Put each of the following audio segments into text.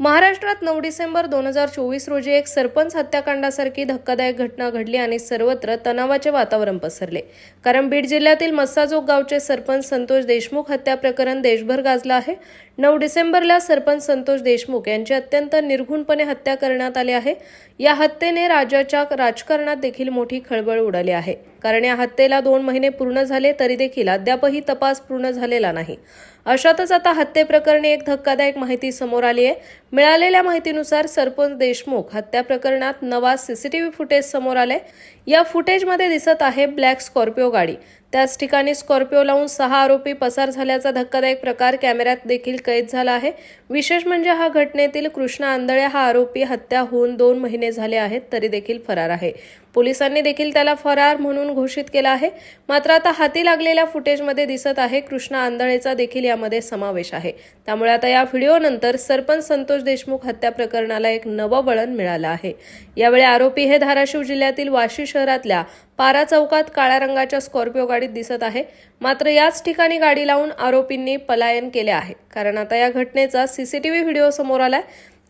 महाराष्ट्रात नऊ डिसेंबर दोन हजार चोवीस रोजी एक सरपंच हत्याकांडासारखी धक्कादायक घटना घडली आणि सर्वत्र तणावाचे वातावरण पसरले. कारण बीड जिल्ह्यातील मस्साजोग गावचे सरपंच संतोष देशमुख हत्या प्रकरण देशभर गाजलं आहे. नऊ डिसेंबरला सरपंच संतोष देशमुख यांची अत्यंत निर्घुणपणे हत्या करण्यात आली आहे. या हत्येने राज्याच्या राजकारणात देखील मोठी खळबळ उडाली आहे. कारण या हत्येला दोन महिने पूर्ण झाले तरी देखील अद्यापही तपास पूर्ण झालेला नाही. अशातच आता हत्येप्रकरणी एक धक्कादायक माहिती समोर आली आहे. मिळालेल्या माहितीनुसार सरपंच देशमुख हत्या प्रकरणात नवा सीसीटीव्ही फुटेज समोर आले. या फुटेजमध्ये दिसत आहे ब्लॅक स्कॉर्पिओ गाडी. त्याच ठिकाणी स्कॉर्पिओ लावून सहा आरोपी पसार झाल्याचा धक्कादायक प्रकार कॅमेऱ्यात देखील कैद झाला आहे. विशेष म्हणजे हा घटनेतील कृष्णा आंधळे हा आरोपी हत्या होऊन दोन महिने झाले आहेत तरी देखील फरार आहे. पोलिसांनी देखील त्याला फरार म्हणून घोषित केला आहे. मात्र आता हाती लागलेल्या फुटेजमध्ये दिसत आहे कृष्णा आंधळेचा देखील यामध्ये समावेश आहे. त्यामुळे आता या व्हिडिओनंतर सरपंच संतोष देशमुख हत्या प्रकरणाला एक नवं वळण मिळालं आहे. यावेळी आरोपी हे धाराशिव जिल्ह्यातील वाशी शहरातल्या पारा चौकात काळ्या रंगाच्या स्कॉर्पिओ गाडीत दिसत आहे. मात्र याच ठिकाणी गाडी लावून आरोपींनी पलायन केले आहे. कारण आता या घटनेचा सीसीटीव्ही व्हिडिओ समोर आलाय.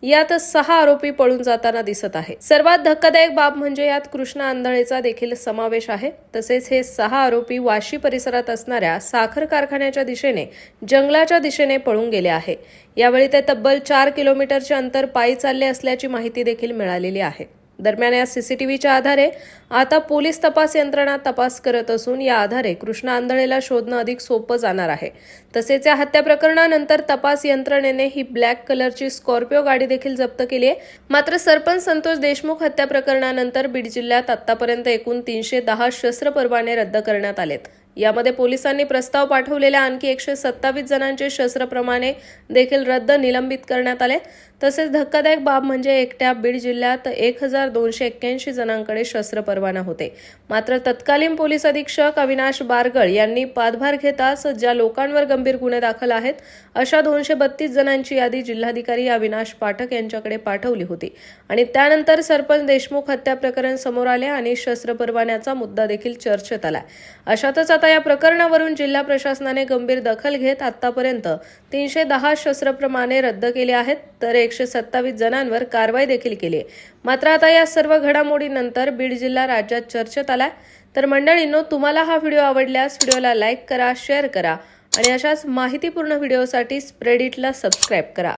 यात सहा आरोपी पळून जाताना दिसत आहे. सर्वात धक्कादायक बाब म्हणजे यात कृष्णा आंधळेचा देखील समावेश आहे. तसेच हे सहा आरोपी वाशी परिसरात असणाऱ्या साखर कारखान्याच्या दिशेने जंगलाच्या दिशेने पळून गेले आहे. यावेळी ते तब्बल चार किलोमीटरचे अंतर पायी चालले असल्याची माहिती देखील मिळालेली आहे. दरम्यान या सीसीटीव्हीच्या आधारे आता पोलीस तपास यंत्रणा तपास करत असून या आधारे कृष्णा आंधळेला शोधणं अधिक सोपं जाणार आहे. तसेच या हत्या प्रकरणानंतर तपास यंत्रणेने ही ब्लॅक कलरची स्कॉर्पिओ गाडी देखील जप्त केली आहे. मात्र सरपंच संतोष देशमुख हत्या प्रकरणानंतर बीड जिल्ह्यात आतापर्यंत एकूण तीनशे दहा शस्त्र परवाने रद्द करण्यात आलेत. यामध्ये पोलिसांनी प्रस्ताव पाठवलेल्या आणखी एकशे सत्तावीस जणांचे शस्त्रप्रमाणे देखील रद्द निलंबित करण्यात आले. तसेच धक्कादायक बाब म्हणजे एकट्या बीड जिल्ह्यात एक हजार दोनशे एक्क्याऐंशी जणांकडे शस्त्र परवाना होते. मात्र तत्कालीन पोलीस अधीक्षक अविनाश बारगळ यांनी पादभार घेताच ज्या लोकांवर गंभीर गुन्हे दाखल आहेत अशा दोनशे बत्तीस जणांची यादी जिल्हाधिकारी अविनाश पाठक यांच्याकडे पाठवली होती. आणि त्यानंतर सरपंच देशमुख हत्या प्रकरण समोर आले आणि शस्त्र परवान्याचा मुद्दा देखील चर्चेत आला. अशातच आता आता या प्रकरणावरून जिल्हा प्रशासनाने गंभीर दखल घेत आतापर्यंत तीनशे दहा शस्त्रप्रमाणे रद्द केले आहेत तर एकशे सत्तावीस जणांवर कारवाई देखील केली आहे. मात्र आता या सर्व घडामोडीनंतर बीड जिल्हा राज्यात चर्चेत आलाय. तर मंडळींनो तुम्हाला हा व्हिडिओ आवडल्यास व्हिडिओला लाईक करा शेअर करा आणि अशाच माहितीपूर्ण व्हिडिओसाठी स्प्रेडिटला सबस्क्राईब करा.